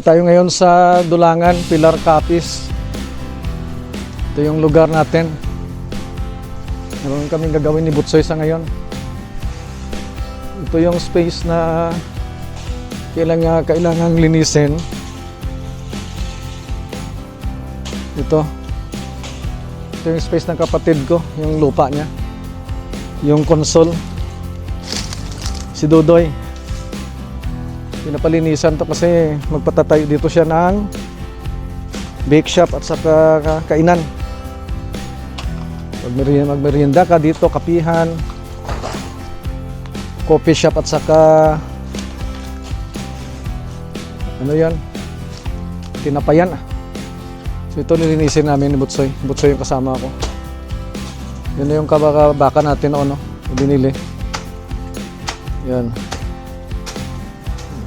Tayo ngayon sa Dulangan, Pilar Capiz. Ito yung lugar natin. Meron kaming gagawin ni Butsoy sa ngayon. Ito yung space na kailangan, kailangan linisin. Ito. Ito yung space ng kapatid ko, yung lupa niya. Yung console. Si Dodoy. Pinapalinisan to kasi magpatatayo dito siya ng bake shop at saka ka- kainan. Magmerienda, magmerienda ka dito, kapihan, coffee shop at saka ano yan? Tinapayan. So ito nilinisin namin ni Butsoy. Butsoy yung kasama ko. Yun na yung kabaka baka natin noon, no? Binili. Yan.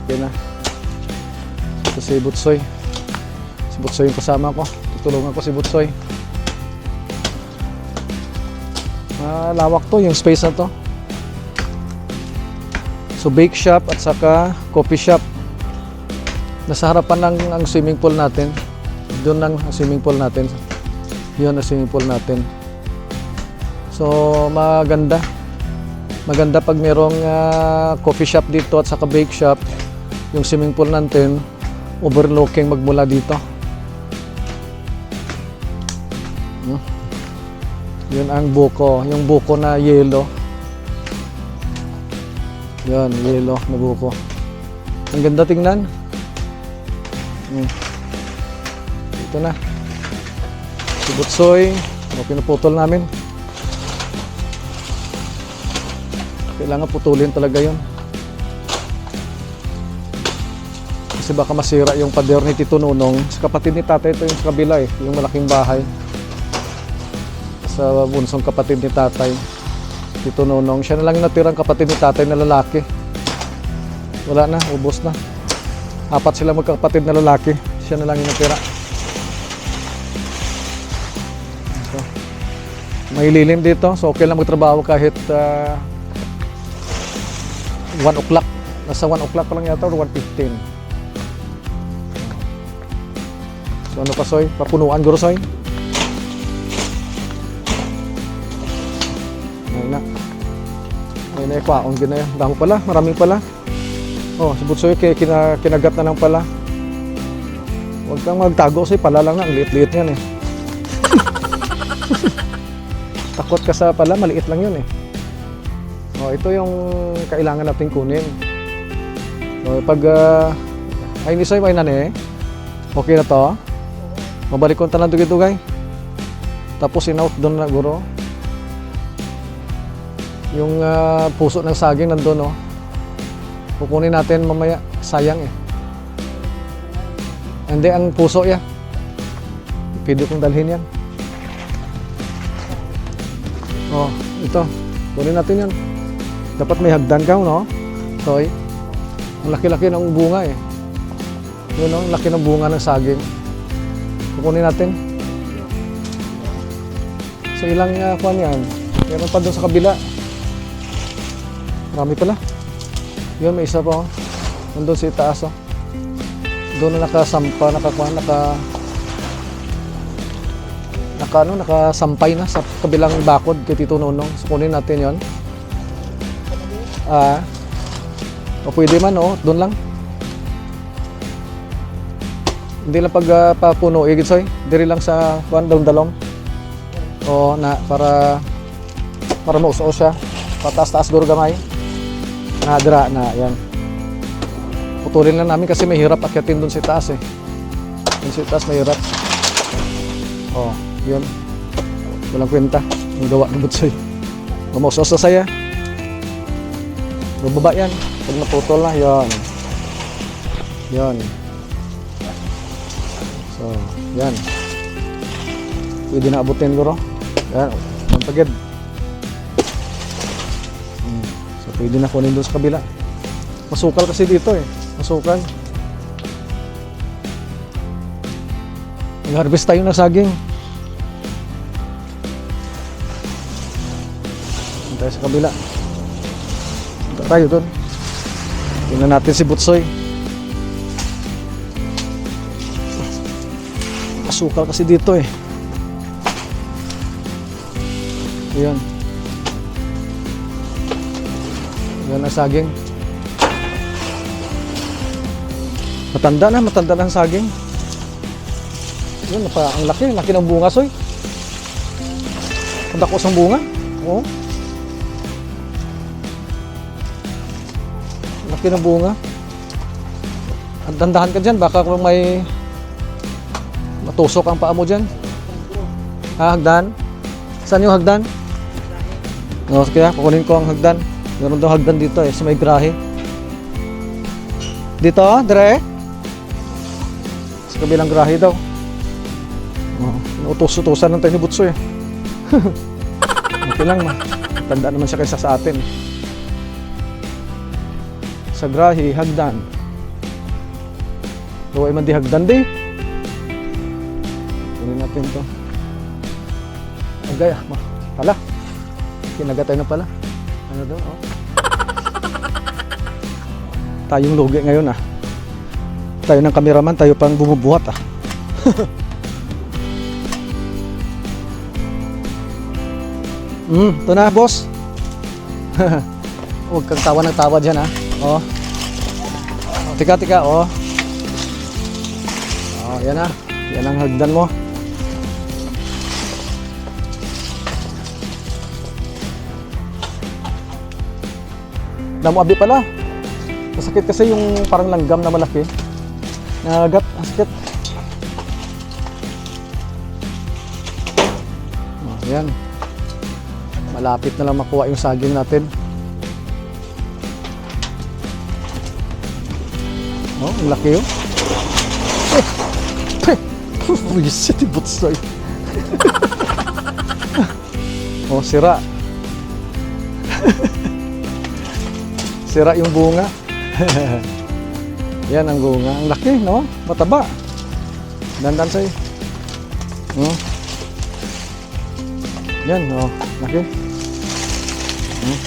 Okay na. Ito si Butsoy. Si Butsoy yung kasama ko. Tutulungan ko si Butsoy. Ah, lawak to, yung space na to. So bake shop at saka coffee shop. Nasa harapan ng ang swimming pool natin. Doon ang swimming pool natin. Yun ang swimming pool natin. So maganda. Maganda pag merong ah, coffee shop dito at saka bake shop. Yung swimming pool natin overlooking magmula dito. Hmm. Yun ang buko, yung buko na yellow. Yan, yellow na buko. Ang ganda tingnan. Hmm. Ito na. Si Butsoy, o pinuputol namin. Kailangan putulin talaga yon. Kasi baka masira yung pader ni Tito Nunong. Sa kapatid ni tatay ito yung sa kabila eh, yung malaking bahay. Sa bunsong kapatid ni tatay. Tito Nunong. Siya na lang yung natirang kapatid ni tatay na lalaki. Wala na, ubos na. Apat sila magkakapatid na lalaki. Siya na lang yung natira. Ito. May lilim dito, so okay lang magtrabaho kahit uh, 1 o'clock. Nasa 1 o'clock pa lang yata or 1.15. So ano pa, Soy? Papunuan, Guro, Soy? Ayun na. Ayun na, ikwaon din na yan. Damo pala, maraming pala. Oh, si Butsoy, kaya kina, kinagat na ng pala. Huwag kang magtago, Soy. Pala lang na, ang liit-liit yan eh. Takot ka sa pala, maliit lang yun eh. Oh, ito yung kailangan natin kunin. So, pag uh, ay ni Soy, may nani, okay na to. Mabalik ko tanan dugay-dugay. Tapos in-out doon na guro. Yung ah, puso ng saging nandun, no. Kukunin natin mamaya. Sayang eh. Hindi, ang puso ya. Pwede kong dalhin yan. Oh, ito. Kunin natin yan. Dapat may hagdan ka, no? Toy. Ang laki-laki ng bunga eh. Yun? Ang laki ng bunga ng saging. Kukunin natin. So ilang uh, kuhan yan? Meron pa doon sa kabila. Marami pala. Yun, may isa pa oh. Nandun sa itaas oh. Doon na nakasampa, nakakuha, naka... Naka ano, nakasampay na sa kabilang bakod kay Tito Nonong. So kunin natin yon. Ah. o pwede man oh, doon lang. Hindi lang pag uh, papuno, igit soy. Diri lang sa kuan dalom dalom. O na para para mauso siya. Pataas-taas guro gamay. Na dira na yan. Putulin lang namin kasi mahirap akyatin doon sa taas eh. Doon sa taas mahirap. Oh, yun. Walang kwenta. Ang gawa ng butsoy. Mamausos na saya. Bababa yan. Pag naputol na, yan. Yan. So, yan. Pwede na abutin ko ro. Yan. Ang pagid. Hmm. So, pwede na kunin doon sa kabila. Masukal kasi dito eh. Masukal. Nag-harvest tayo ng saging. Tayo sa kabila. Punta tayo doon. Tingnan natin si Butsoy. Masukal kasi dito eh. Ayan. Ayan ang saging. Matanda na, matanda na ang saging. Yun, pa, ang laki, laki ng bunga, soy. Ang dako sa bunga. Oo. Laki ng bunga. Ang dandahan ka dyan, baka kung may matusok ang paa mo dyan. Ha, hagdan? Saan yung hagdan? O, kaya kukunin ko ang hagdan. Meron daw hagdan dito eh, sa may grahe. Dito, dire? Sa kabilang grahe daw. Oh, Inutos-utosan ng tayo ni Butso eh. okay lang, ma. Tanda naman siya kaysa sa atin. Sa grahe, hagdan. Huwag man di hagdan di. Natin to. Agay, ah, ma. Pala. Kinagatay na pala. Ano daw, oh. Tayong lugi ngayon ah. Tayo ng kameraman, tayo pang bumubuhat ah. Hmm, ito na boss. Huwag kang tawa ng tawa dyan ha. Oh. Tika, tika, oh. Oh, yan na. Yan ang hagdan mo. Namuabi pala. Masakit kasi yung parang langgam na malaki. Nagat, ang sakit. Oh, yan. Malapit na lang makuha yung saging natin. Oh, ang laki yun. Wisit, ibutsoy. oh, sira. sira yung bunga. Yan ang bunga. Ang laki, no? Mataba. Dandan sa'yo. Oh. Yan, oh. Laki. Oh.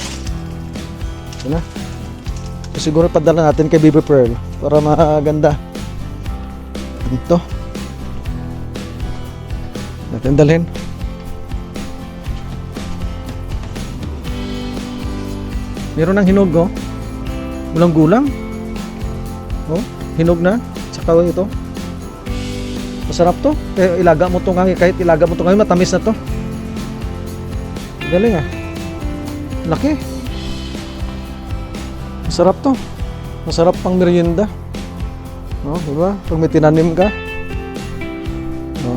Yan na. So, siguro padala natin kay Baby Pearl para maganda. Ito. Natin dalhin. Meron ng hinog, oh. Walang gulang. Oh, hinog na. Tsaka ito. Masarap to. Eh, ilaga mo to ngayon. Kahit ilaga mo to ngayon, matamis na to. Galing ah. Laki. Masarap to. Masarap pang merienda. No, di ba? Pag may tinanim ka. No.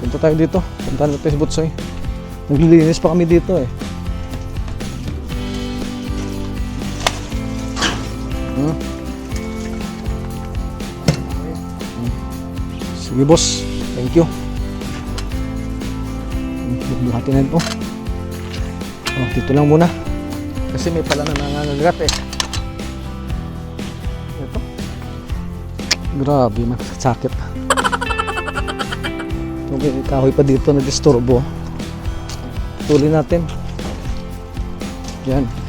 Punta tayo dito. Punta natin si Butsoy. Naglilinis pa kami dito eh. Hmm. Sige boss. Thank you. Buhatin na ito. Oh, dito lang muna. Kasi may pala na nangangagat eh. Ito. Grabe, masakit. Okay, kahoy pa dito na disturbo. Tuloy natin. Yan.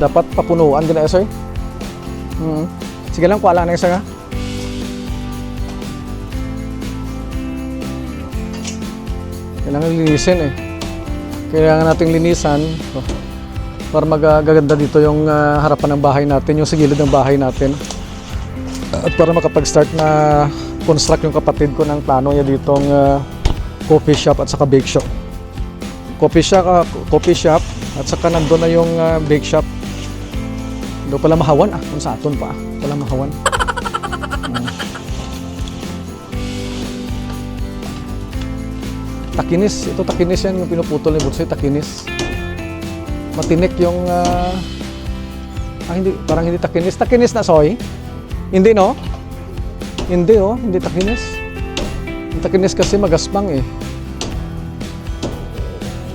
Dapat papunuan din sir. Mm. Sige lang, kuha lang na isa nga. Kailangan linisin eh. Kailangan nating linisan oh, para magaganda dito yung ah, harapan ng bahay natin, yung sa gilid ng bahay natin. At para makapag-start na construct yung kapatid ko ng plano niya ditong ah, coffee shop at saka bake shop. Coffee shop, ah, coffee shop at saka nandun na yung ah, bake shop. Doon pala mahawan ah, kung sa aton pa ah. Pala mahawan. takinis. Ito takinis yan yung pinuputol ni Butsoy, takinis. Matinik yung ah, ah, hindi, parang hindi takinis. Takinis na soy? Hindi no? Hindi oh, hindi takinis. Yung takinis kasi magaspang eh.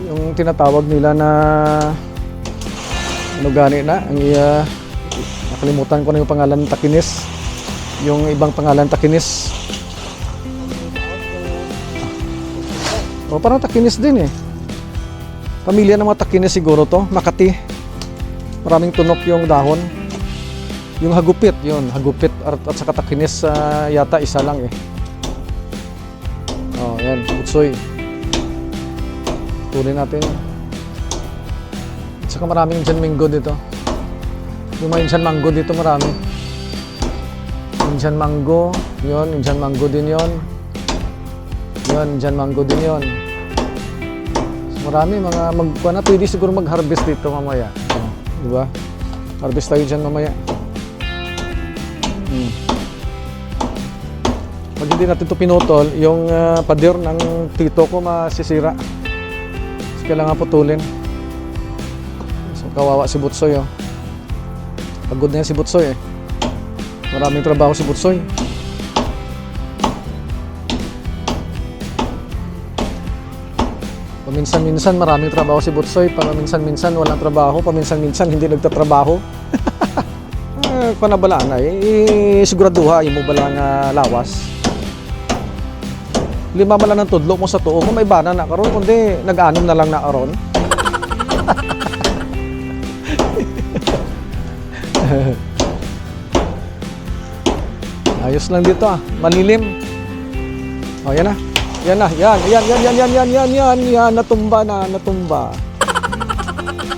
Yung tinatawag nila na ano gani na, ang iya nakalimutan ko na yung pangalan ng takinis. Yung ibang pangalan takinis. O parang takinis din eh. Pamilya ng mga takinis siguro to. Makati. Maraming tunok yung dahon. Yung hagupit, yun, hagupit at, at saka takinis ah, yata isa lang eh. Oh, yan, butsoy. Tuloy natin. At saka maraming Indian mango dito. Yung mga Indian mango dito marami. Indian mango, yun, Indian mango din yun. Yun, Indian mango din yun. So, marami mga magkuha na, pwede siguro mag-harvest dito mamaya. Di ba? Harvest tayo dyan mamaya. Hmm. Pag hindi natin ito pinutol, yung ah, pader ng tito ko masisira. So, kailangan putulin. So, kawawa si Butsoy, oh. Pagod na yan si Butsoy, eh. Maraming trabaho si Butsoy. Paminsan-minsan maraming trabaho si Butsoy, paminsan-minsan walang trabaho, paminsan-minsan hindi nagtatrabaho. eh, kung nabala na, eh, siguraduha, yung mo bala nga lawas. Lima bala ng tudlo mo sa tuo mo, may bana na karon kundi nag-anom na lang na karon. Ayos lang dito ah, malilim. Oh, yan na. Yan na, yan, yan, yan, yan, yan, yan, yan, yan, yan, natumba na, natumba.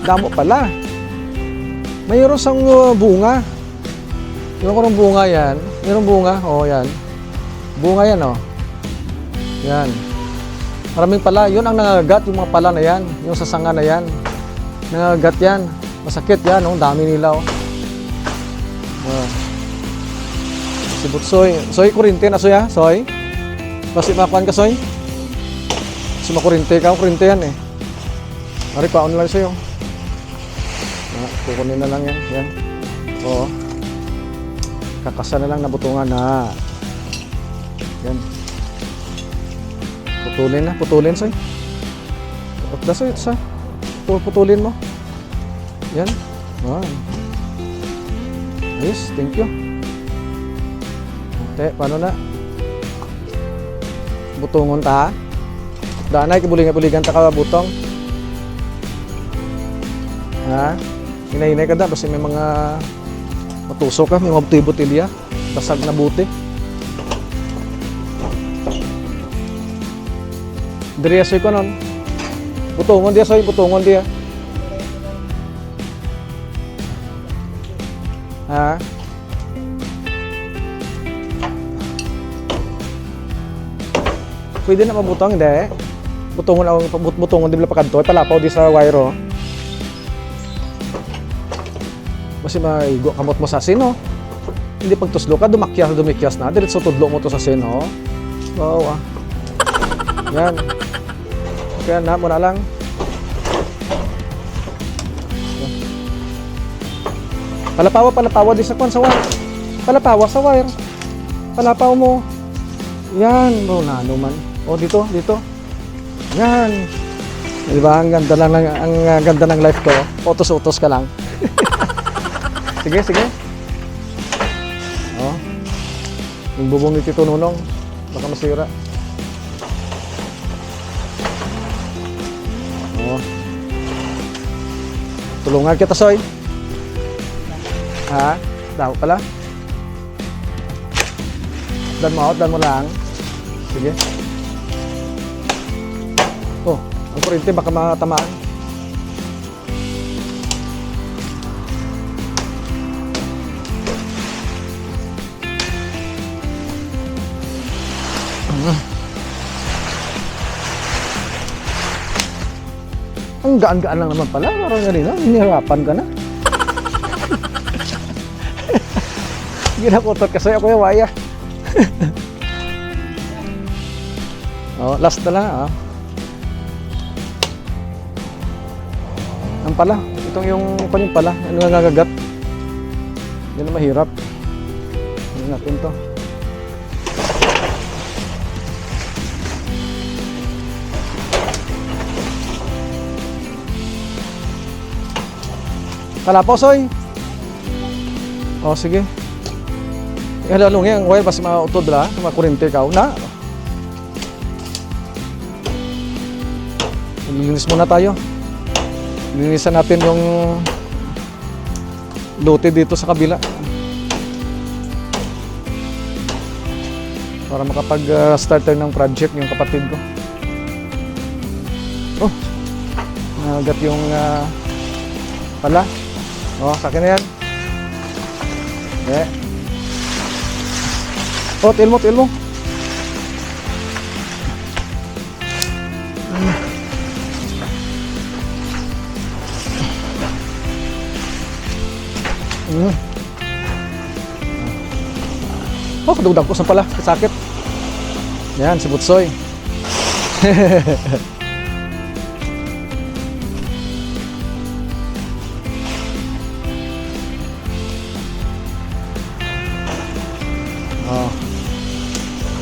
Damo pala. Mayroon sang uh, bunga. Yung ko ng bunga yan. Mayroong bunga, oh yan. Bunga yan, oh. Yan. Maraming pala, yun ang nangagat, yung mga pala na yan, yung sasanga na yan. Nangagat yan. Masakit yan, oh. dami nila, oh. Si Butsoy. Soy, kurinte na soy, ha? Soy? Kasi makuhan ka, Soy? Kasi makurinte ka, kurinte yan, eh. Mari, paon lang sa'yo. Ah, kukunin na lang yan. Yan. Oo. Kakasa na lang na butungan na. Yan. Putulin na, putulin, Soy. Putda, Soy, sa. Putul- Putulin mo. Yan. Ah. Ayos, thank you. Te, paano na? Butungon ta. Danay kibulingan-buligan ta ka butong. Ha? Hinay-hinay ka da kasi may mga matusok ka, may mga buti-butilya. Basag na buti. Diri asoy ko nun. Butungon di asoy, butungon di ah. Ha? Pwede na mabutong, hindi. Butungon ang but- butungon di bila pakanto, palapaw di sa wire oh. Kasi maigo kamot mo sa sino. Hindi pag tuslo ka, dumakyas, dumikyas na. Diretso tudlo mo to sa sino. Wow ah. Yan. Kaya na, muna lang. Palapawa, palapawa di sa kwan sa wire. Palapawa sa wire. Palapaw mo. Yan, bro, na ano man. O, dito, dito. Yan. Di ba? Ang ganda lang, ng- ang uh, ganda ng life ko. Utos-utos ka lang. sige, sige. O. Yung bubong ni Tito Nunong. Baka masira. O. Tulungan kita, Soy. Ha? Daw pala. Dan mo, dan mo lang. Sige. Kurente baka matamaan. Ah. Ang gaan-gaan lang naman pala. Parang ganito, hinihirapan ka na. Ginakutot kasi ako yung waya. oh, last na lang ah. Pala, itong yung panin pala, ano nga nagagat. Yan na mahirap. Ano natin to. Kalaposoy. Oh, sige. Eh, lalo nga, ang wire kasi mautod la, mga kurente ka. Na, Linis muna tayo. Linisan natin yung lote dito sa kabila. Para makapag-starter ng project yung kapatid ko. Oh, nagat yung uh, pala. Oh, sa akin na yan. Yeah. Oh, til mo, til mo. Oh, kadugdag ko sa pala. Sakit. Yan, si Butsoy. oh.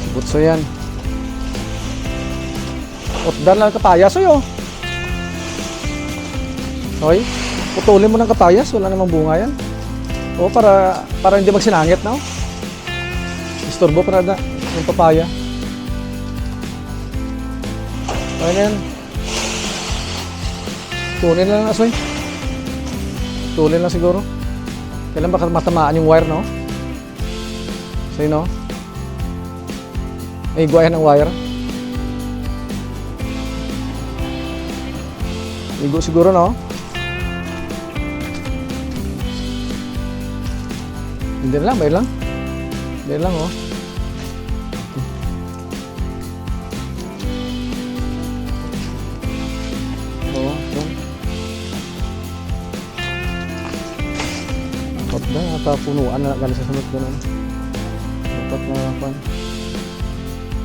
Si Butsoy yan. Otdan lang kapayas oy oh. Hoy, putulin mo ng kapayas, wala namang bunga yan. O para para hindi magsinangit na. oh. Istorbo para na yung papaya. Ano yan? Tunin lang asoy. Tunin lang siguro. Kailan baka matamaan yung wire, no? Say no? May guwayan ng wire. Igo siguro, no? Hindi lang, bayad lang. Bayad lang, oh. Dapat na, na galing sa sunod ganun. Dapat na, pan.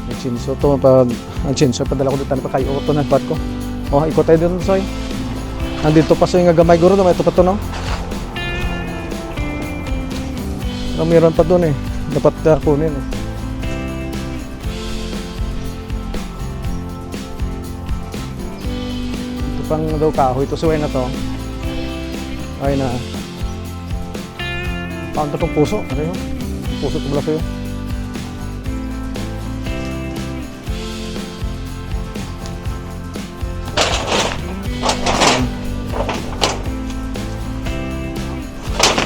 May chinso to, pag, ang chinso, padala ko dito, pa kayo to, nagpat ko. Oh, ikot tayo dito, soy. Nandito pa soy nga gamay guro, no? ito pa to, no? Pero meron pa doon eh. Dapat uh, kunin eh. Ito pang daw kahoy. Ito suway na to. Ay na. Paano itong puso? Ano yun? Puso tumula sa'yo.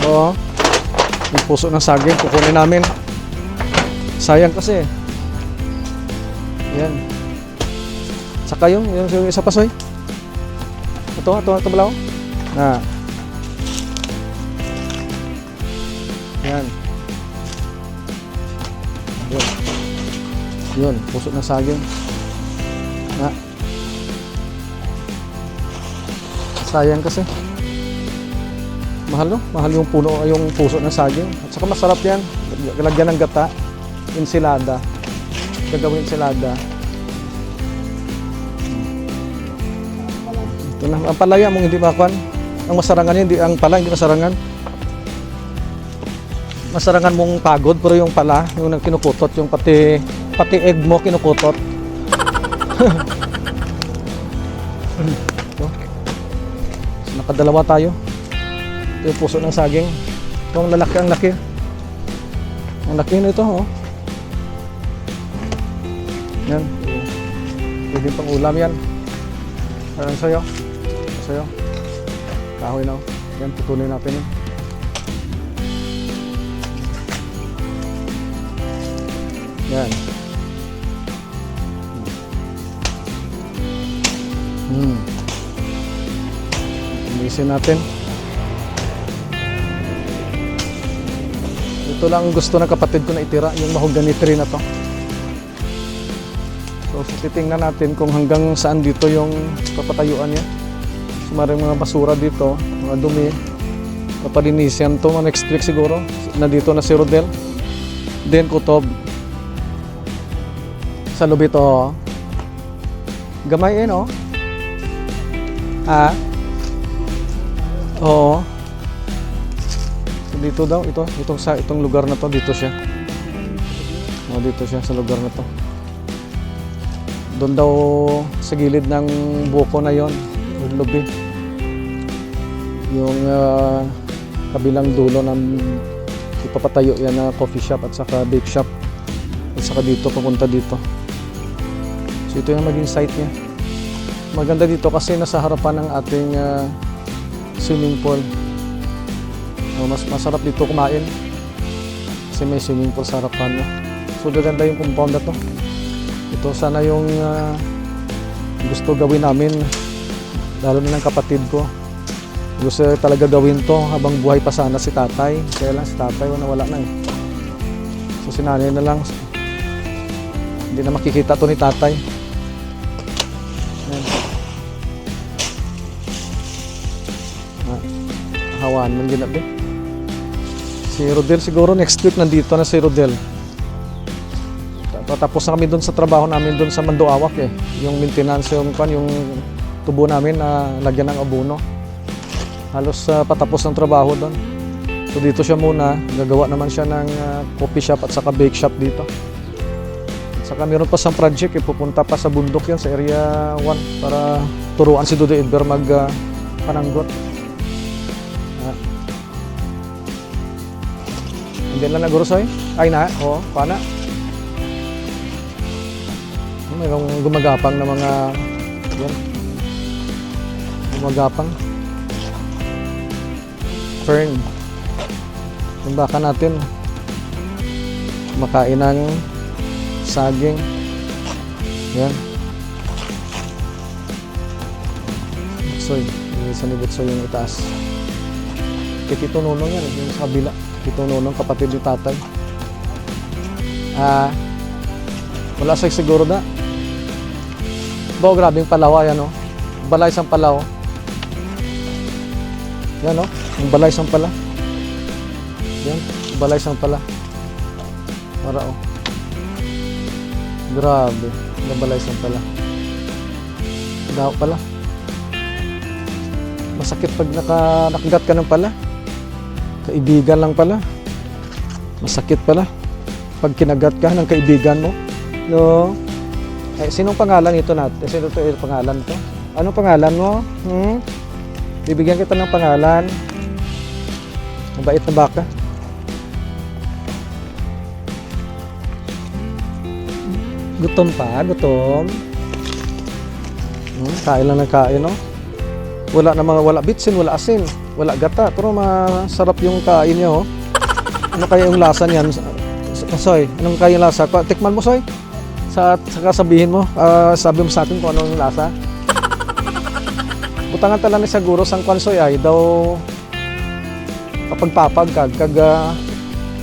Oo. Yung puso ng saging, kukunin namin. Sayang kasi. Yan. Saka yung, yung, yung isa pa soy. Ito, ito, ito balaw. Na. Yan. Yun. Yun, puso ng saging. Na. Sayang kasi. Mahal no? Mahal yung puno, yung puso ng saging. At saka masarap yan. Lagyan ng gata. Ensilada. Gagawin ensilada. Ito na. Ang palaya mong hindi makuan. Ang masarangan hindi ang pala hindi masarangan. Masarangan mong pagod pero yung pala, yung nang kinukutot, yung pati pati egg mo kinukutot. So, nakadalawa tayo. Ito yung puso ng saging. Ito ang lalaki, ang laki. Ang laki na ito, oh. Yan. Pwede pang ulam yan. Parang sa'yo. Sa'yo. Kahoy na, oh. Yan, putuloy natin yun. Yan. Hmm. Linisin natin. Ito lang ang gusto ng kapatid ko na itira, yung mahogany tree na to. So, so titingnan natin kung hanggang saan dito yung papatayuan niya. So, maraming mga basura dito, mga dumi. Papalinisan to next week siguro. Nandito na si Rodel. Then kutob. Sa loob ito. oh. Gamay eh, no? Ah? Oo. So, dito daw, ito, itong sa itong lugar na to, dito siya. Oh, dito siya sa lugar na to. Doon daw sa gilid ng buko na yon, yung lubi. Yung ah, kabilang dulo ng ipapatayo yan na coffee shop at saka bake shop. At saka dito, papunta dito. So ito yung maging site niya. Maganda dito kasi nasa harapan ng ating ah, swimming pool. So, mas masarap dito kumain kasi may swimming pool sa harapan mo. So gaganda yung compound na to. Ito sana yung ah, gusto gawin namin lalo na ng kapatid ko. Gusto talaga gawin to habang buhay pa sana si tatay. Kaya lang si tatay wala na eh. So si nanay na lang. Hindi na makikita to ni tatay. Hawaan man ginabi. Si Rodel siguro next week nandito na si Rodel. Tapos na kami doon sa trabaho namin doon sa Mandoawak eh. Yung maintenance yung kan yung tubo namin na lagyan ng abono. Halos ah, patapos ng trabaho doon. So dito siya muna, gagawa naman siya ng ah, coffee shop at saka bake shop dito. Saka meron pa siyang project, eh, pupunta pa sa bundok yan sa area 1 para turuan si Dudu Edber mag ah, pananggot. Hindi lang nagurusoy? Ay na, oo, pana. Mayroong gumagapang na mga yan. Gumagapang. Fern. Yung baka natin makain ng saging. Yan. Butsoy. Isa ni Butsoy yung itaas. Nunong yan, yung sa kabila. Tito Nunong, kapatid ni tatay. Ah, wala sa siguro na. Bao, grabing palawa yan, oh. Balay sang palaw. Yan, oh. Yung balay sang pala. Yan, balay sang pala. Para, oh. Grabe. Yung balay sang pala. Daw pala. Masakit pag naka, nakagat ka ng pala. Kaibigan lang pala. Masakit pala. Pag kinagat ka ng kaibigan mo. No? Eh, sinong pangalan ito natin? Sino to yung pangalan to? Anong pangalan mo? Hmm? Bibigyan kita ng pangalan. Mabait na baka. Gutom pa? Gutom? Hmm, kain lang ng kain, no? Wala na wala bitsin, wala asin, wala gata. Pero masarap yung kain niya, oh. Ano kaya yung lasa niyan? Soy, anong kaya yung lasa? Tikman mo, Soy. Sa, saka mo, ah, sabi mo sa akin kung anong lasa. Butangan tala ni siguro sang konsoy ay daw kapag kag kag ah,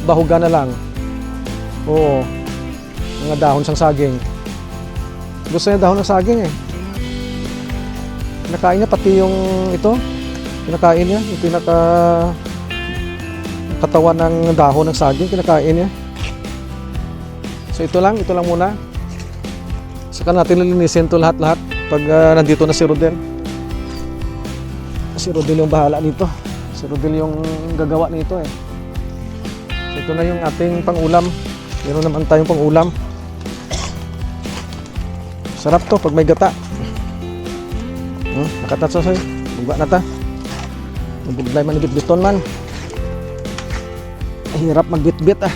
bahuga na lang. Oo. Mga dahon sang saging. Gusto niya dahon ng saging eh. Kinakain niya pati yung ito. Kinakain niya. Yung pinaka katawan ng dahon ng saging. Kinakain niya. So ito lang. Ito lang muna. Saka natin lilinisin ito lahat-lahat pag ah, nandito na si Rodel. Si Rodel yung bahala nito. Si Rodel yung gagawa nito eh. So ito na yung ating pangulam. Meron naman tayong pangulam. Sarap to pag may gata. Hmm, nakatatsosoy. Buga na ta. Mabuglay man bitbiton man. Mahirap magbitbit ah.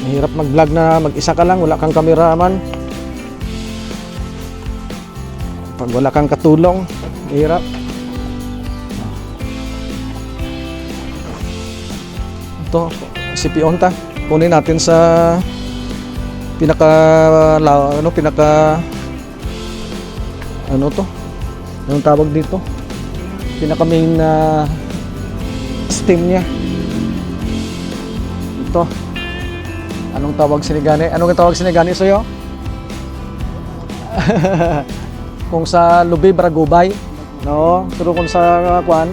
Mahirap mag-vlog na mag-isa ka lang, wala kang kameraman. Pag wala kang katulong, mahirap. Ito, si Pionta. Kunin natin sa pinaka ano pinaka ano to? Anong tawag dito? Pinaka main na steam niya. Ito. Anong tawag sinigani? Anong tawag sinigani sa'yo? kung sa lubi, baragubay. No? Pero kung sa kwan,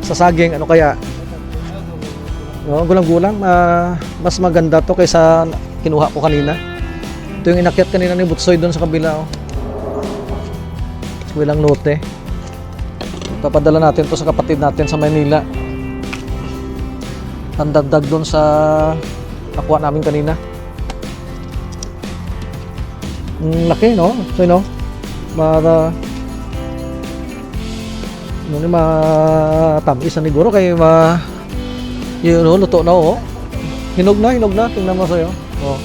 sa saging, ano kaya? No, gulang-gulang, ma- mas maganda to kaysa kinuha ko kanina. Ito yung inakyat kanina ni Butsoy doon sa kabila. Oh. Wilang lote. Papadala natin to sa kapatid natin sa Manila. Tandagdag doon sa nakuha namin kanina. Ang laki, no? So, no? Para ano ni matamis na siguro kay ma yun no, luto na oh. Hinog na, hinog na. Tingnan mo sa'yo. Oh.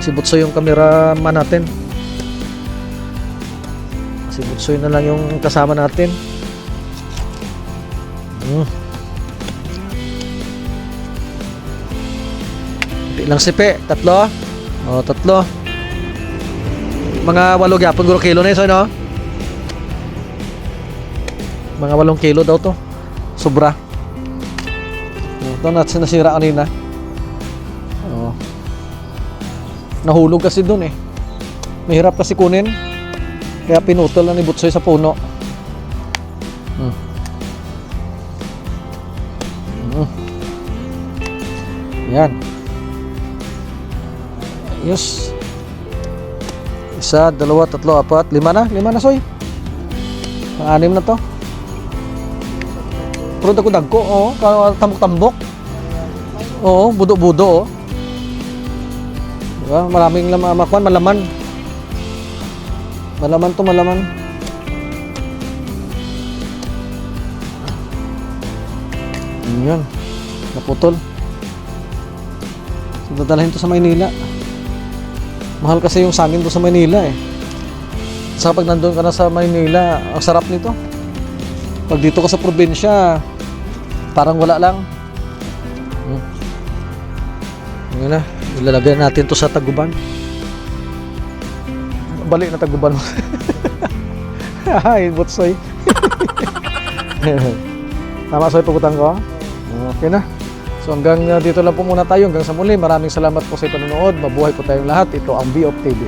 Si Butsoy yung cameraman natin. Si Butsoy na lang yung kasama natin. Mm. Ilang sipi? Tatlo? O, tatlo. Mga walong yapon guro kilo na yun, no? Mga walong kilo daw to. Sobra. Ito na nasira kanina. Oo. Nahulog kasi dun eh. Mahirap kasi kunin. Kaya pinutol na ni Butsoy sa puno. Hmm. Hmm. Yan. Yes. Isa, dalawa, tatlo, apat, lima na. Lima na, Soy. Anim na to. Pero dako dagko, oh. Tambok-tambok. Oo, budo-budo, oh. Diba? Maraming lam makuan, malaman. Malaman to, malaman. Yan. Naputol. So, dadalhin to sa Maynila. Mahal kasi yung saging to sa Maynila eh. Sa pag nandun ka na sa Maynila, ang sarap nito. Pag dito ka sa probinsya, parang wala lang. Hmm. Yun na, ilalagay natin to sa taguban. Balik na taguban mo. Ay, butsoy. Tama soy pagutang ko? Okay na. So hanggang uh, dito lang po muna tayo. Hanggang sa muli. Maraming salamat po sa panonood. Mabuhay po tayong lahat. Ito ang B of TV.